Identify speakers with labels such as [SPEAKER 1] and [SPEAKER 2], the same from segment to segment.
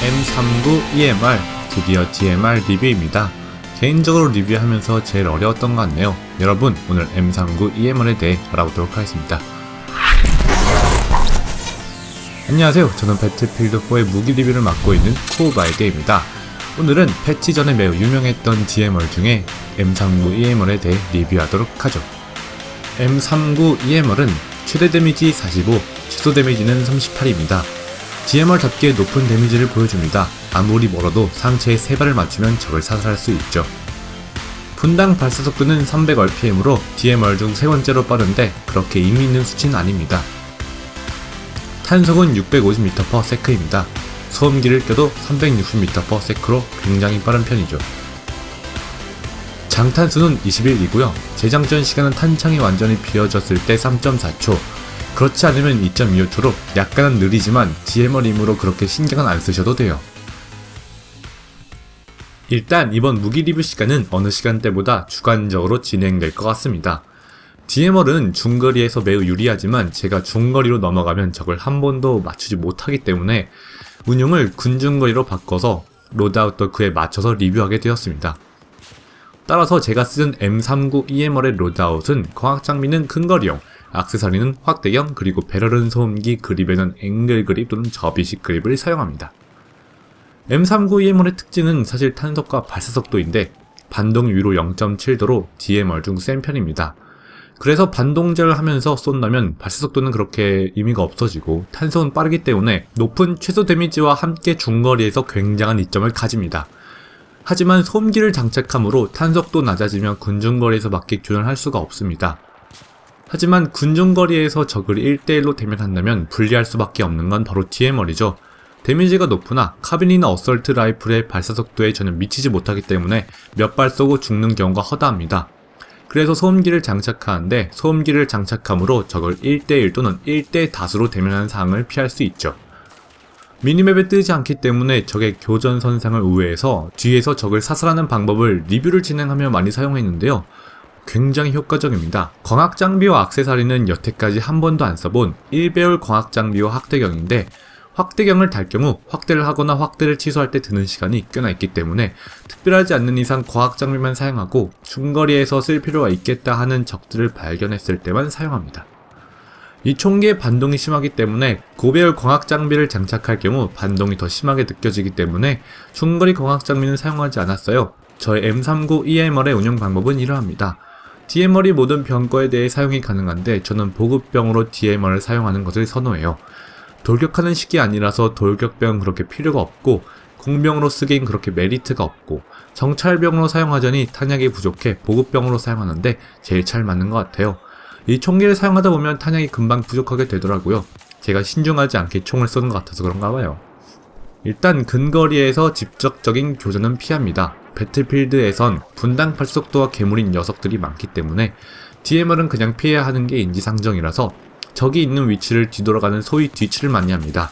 [SPEAKER 1] M39 EMR 드디어 DMR 리뷰입니다. 개인적으로 리뷰하면서 제일 어려웠던 것 같네요. 여러분 오늘 M39 EMR에 대해 알아보도록 하겠습니다. 안녕하세요. 저는 배틀필드4의 무기 리뷰를 맡고 있는 코바이드입니다. 오늘은 패치 전에 매우 유명했던 DMR 중에 M39 EMR에 대해 리뷰하도록 하죠. M39 EMR은 최대 데미지 45, 최소 데미지는 38입니다. DMR답게 높은 데미지를 보여줍니다. 아무리 멀어도 상체에 3발을 맞추면 적을 사살할 수 있죠. 분당 발사 속도는 300rpm으로 DMR 중 세 번째로 빠른데 그렇게 의미 있는 수치는 아닙니다. 탄속은 650m/s입니다. 소음기를 껴도 360m/s로 굉장히 빠른 편이죠. 장탄수는 21이고요. 재장전 시간은 탄창이 완전히 비어졌을 때 3.4초, 그렇지 않으면 2.25초로 약간은 느리지만 DMR이므로 그렇게 신경은 안 쓰셔도 돼요. 일단 이번 무기 리뷰 시간은 어느 시간대보다 주관적으로 진행될 것 같습니다. DMR은 중거리에서 매우 유리하지만 제가 중거리로 넘어가면 적을 한 번도 맞추지 못하기 때문에 운용을 군중거리로 바꿔서 로드아웃도 그에 맞춰서 리뷰하게 되었습니다. 따라서 제가 쓴 M39 EMR의 로드아웃은 광학 장비는 근거리용, 액세서리는 확대경, 그리고 배럴은 소음기, 그립에는 앵글 그립 또는 접이식 그립을 사용합니다. M39 EMR의 특징은 사실 탄속과 발사 속도인데 반동 위로 0.7도로 DMR 중 센 편입니다. 그래서 반동제를 하면서 쏜다면 발사 속도는 그렇게 의미가 없어지고 탄속은 빠르기 때문에 높은 최소 데미지와 함께 중거리에서 굉장한 이점을 가집니다. 하지만 소음기를 장착함으로 탄속도 낮아지며 군중거리에서 맞게 교전할 수가 없습니다. 하지만 군중거리에서 적을 1대1로 대면한다면 불리할 수밖에 없는 건 바로 DMR이죠. 데미지가 높으나 카빈이나 어설트 라이플의 발사 속도에 전혀 미치지 못하기 때문에 몇 발 쏘고 죽는 경우가 허다합니다. 그래서 소음기를 장착하는데 소음기를 장착함으로 적을 1대1 또는 1대 다수로 대면하는 상황을 피할 수 있죠. 미니맵에 뜨지 않기 때문에 적의 교전 선상을 우회해서 뒤에서 적을 사살하는 방법을 리뷰를 진행하며 많이 사용했는데요. 굉장히 효과적입니다. 광학 장비와 악세사리는 여태까지 한 번도 안 써본 1배율 광학 장비와 확대경인데 확대경을 달 경우 확대를 하거나 확대를 취소할 때 드는 시간이 꽤나 있기 때문에 특별하지 않는 이상 과학 장비만 사용하고 중거리에서 쓸 필요가 있겠다 하는 적들을 발견했을 때만 사용합니다. 이 총기의 반동이 심하기 때문에 고배율 광학 장비를 장착할 경우 반동이 더 심하게 느껴지기 때문에 중거리 광학 장비는 사용하지 않았어요. 저의 M39 EMR의 운영 방법은 이러합니다. DMR이 모든 병거에 대해 사용이 가능한데 저는 보급병으로 DMR을 사용하는 것을 선호해요. 돌격하는 식이 아니라서 돌격병은 그렇게 필요가 없고 공병으로 쓰기엔 그렇게 메리트가 없고 정찰병으로 사용하자니 탄약이 부족해 보급병으로 사용하는데 제일 잘 맞는 것 같아요. 이 총기를 사용하다 보면 탄약이 금방 부족하게 되더라고요. 제가 신중하지 않게 총을 쏘는 것 같아서 그런가 봐요. 일단 근거리에서 직접적인 교전은 피합니다. 배틀필드에선 분당 발속도와 괴물인 녀석들이 많기 때문에 DMR은 그냥 피해야 하는 게 인지상정이라서 적이 있는 위치를 뒤돌아가는 소위 뒤치를 많이 합니다.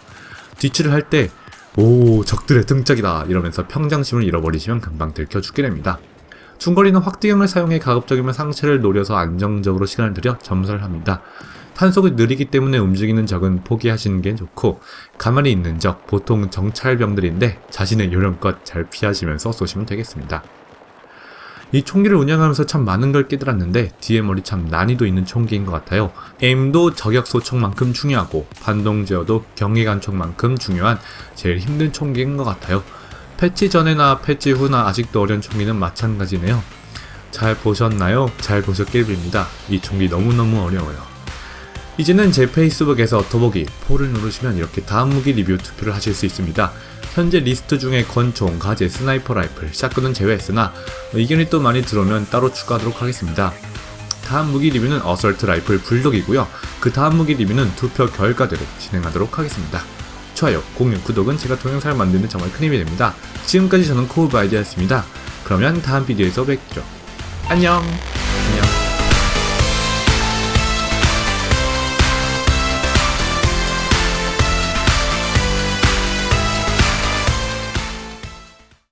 [SPEAKER 1] 뒤치를 할 때, 오, 적들의 등짝이다 이러면서 평정심을 잃어버리시면 금방 들켜 죽게 됩니다. 중거리는 확대경을 사용해 가급적이면 상체를 노려서 안정적으로 시간을 들여 점사를 합니다. 탄속이 느리기 때문에 움직이는 적은 포기하시는 게 좋고 가만히 있는 적 보통 정찰병들인데 자신의 요령껏 잘 피하시면서 쏘시면 되겠습니다. 이 총기를 운영하면서 참 많은 걸 깨달았는데 DMR이 참 난이도 있는 총기인 것 같아요. 에임도 저격 소총만큼 중요하고 반동 제어도 경기관총만큼 중요한 제일 힘든 총기인 것 같아요. 패치 전에나 패치 후나 아직도 어려운 총기는 마찬가지네요. 잘 보셨나요? 잘 보셨길 빕니다. 이 총기 너무너무 어려워요. 이제는 제 페이스북에서 더보기 포를 누르시면 이렇게 다음 무기 리뷰 투표를 하실 수 있습니다. 현재 리스트 중에 권총, 가제, 스나이퍼 라이플, 샷건은 제외했으나 의견이 또 많이 들어오면 따로 추가하도록 하겠습니다. 다음 무기 리뷰는 어설트 라이플 불독이고요. 그 다음 무기 리뷰는 투표 결과대로 진행하도록 하겠습니다. 좋아요, 공유, 구독은 제가 동영상을 만드는 정말 큰 힘이 됩니다. 지금까지 저는 코브아이디였습니다. 그러면 다음 비디오에서 뵙죠. 안녕! 안녕.